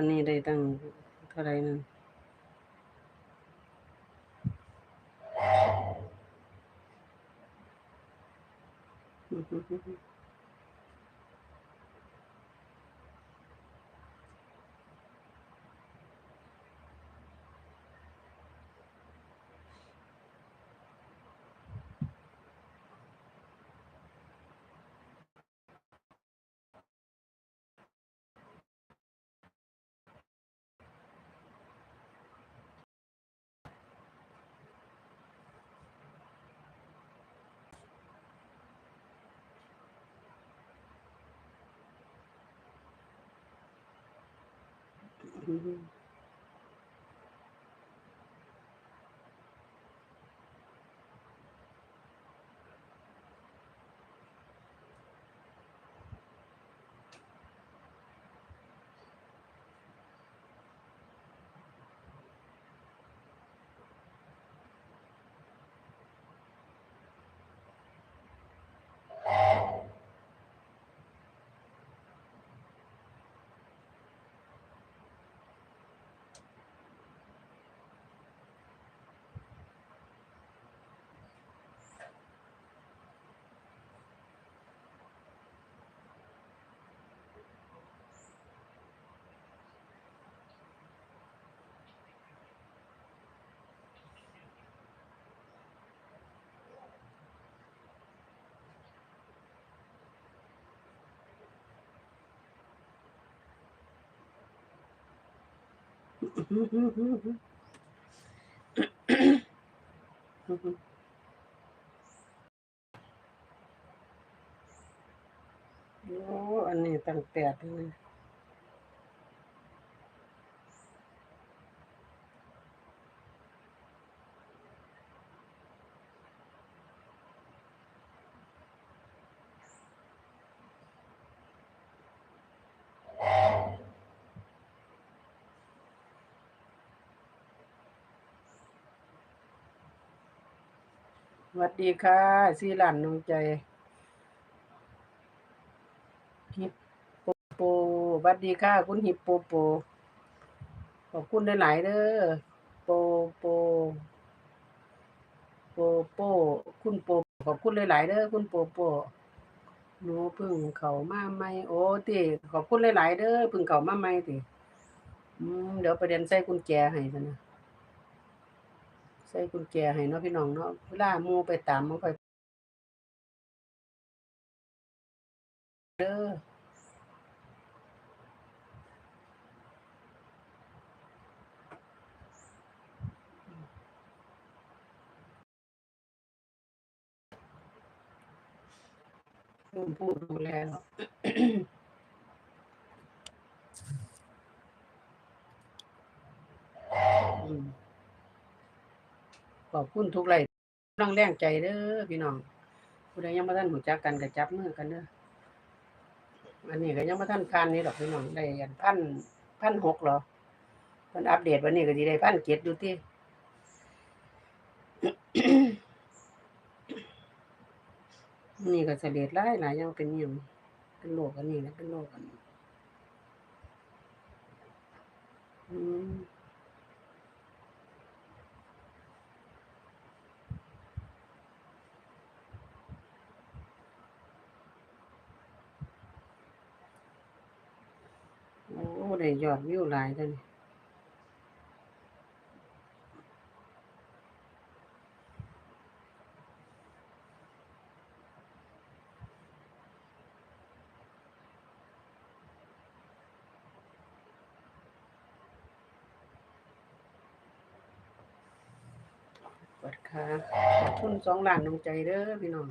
อันนี้ได้ตั้งเท่าไหร่นั่น 嗯。 โอ้ อันนี้ตั้งแปดเลย วัสดีค่ะซีหลันนงใจฮิปโปโปสวัสดีค่ะ คุณฮิปโปโป ขอบคุณหลายๆเด้อโปโป โปโป คุณโป ขอบคุณหลายๆเด้อคุณโปโปหนูพึ่งเขามาใหม่โอ้ติขอบคุณหลายๆเด้อพึ่งเขามาใหม่ติอืมเดี๋ยวประเด็นใส่กุญแจให้ซะนะ ใส่กุญแจให้เนาะพี่น้องเนาะเวลาหมู่ไปตามมันค่อยเด้อเพิ่มผู้ดูแลเนาะอืม ขอบคุณทุกไลค์กำลังแรงใจเด้อพี่น้องผู้ใดยังบ่ทันรู้จักกันก็จับมือกันเด้ออันนี้ก็ยังบ่ทันผ่านนี่ดอกพี่น้องได้อันพันพันหกเหรอเพิ่นอัปเดตวันนี้ก็สิได้พันเจ็ดอยู่ตินี่ก็เสลดหลายหลายย่างเป็นอิหยังเป็นโรคอันนี้นะเป็นโรคอันนี้อืม โอ้ ได้ยอดวิวหลายเด้อนี่เปิดค่ะขอบคุณสองล้านน้ำใจเด้อพี่น้อง